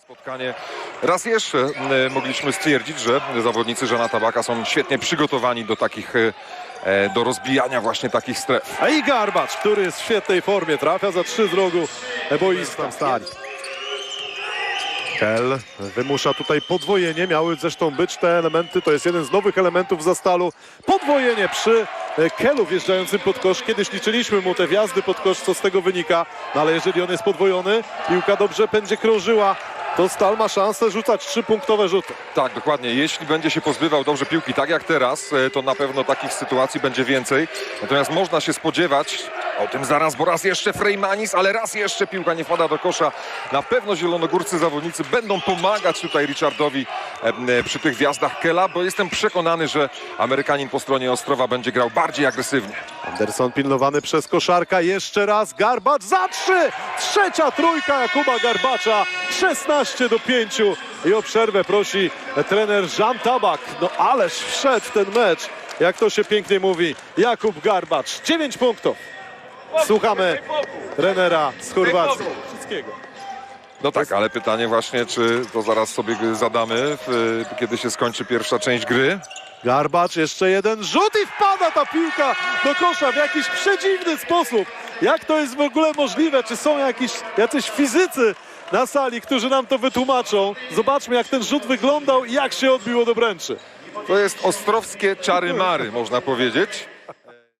Spotkanie. Raz jeszcze mogliśmy stwierdzić, że zawodnicy Żana Tabaka są świetnie przygotowani do takich, e, do rozbijania właśnie takich stref. A i Garbacz, który jest w świetnej formie, trafia za trzy z rogu boista. stali. Kel wymusza tutaj podwojenie. Miały zresztą być te elementy. To jest jeden z nowych elementów za stalu. Podwojenie przy e, Kelu wjeżdżającym pod kosz. Kiedyś liczyliśmy mu te wjazdy pod kosz, co z tego wynika. No ale jeżeli on jest podwojony, piłka dobrze będzie krążyła, to Stal ma szansę rzucać trzypunktowe rzuty. Tak, dokładnie. Jeśli będzie się pozbywał dobrze piłki, tak jak teraz, e, to na pewno takich sytuacji będzie więcej. Natomiast można się spodziewać, o tym zaraz, bo raz jeszcze Freymanis, ale raz jeszcze piłka nie wpada do kosza. Na pewno zielonogórscy zawodnicy będą pomagać tutaj Richardowi przy tych wjazdach Kela, bo jestem przekonany, że Amerykanin po stronie Ostrowa będzie grał bardziej agresywnie. Anderson pilnowany przez koszarka. Jeszcze raz Garbacz za trzy. Trzecia trójka Jakuba Garbacza. 16 do 5. I o przerwę prosi trener Jean Tabak. No ależ wszedł ten mecz. Jak to się pięknie mówi. Jakub Garbacz. 9 punktów. Słuchamy trenera z Chorwacji. Wszystkiego. No tak, ale pytanie właśnie, czy to zaraz sobie zadamy, w, kiedy się skończy pierwsza część gry. Garbacz, jeszcze jeden rzut i wpada ta piłka do kosza w jakiś przedziwny sposób. Jak to jest w ogóle możliwe? Czy są jakiś, jacyś fizycy na sali, którzy nam to wytłumaczą? Zobaczmy, jak ten rzut wyglądał i jak się odbiło do bręczy. To jest ostrowskie czary-mary, można powiedzieć.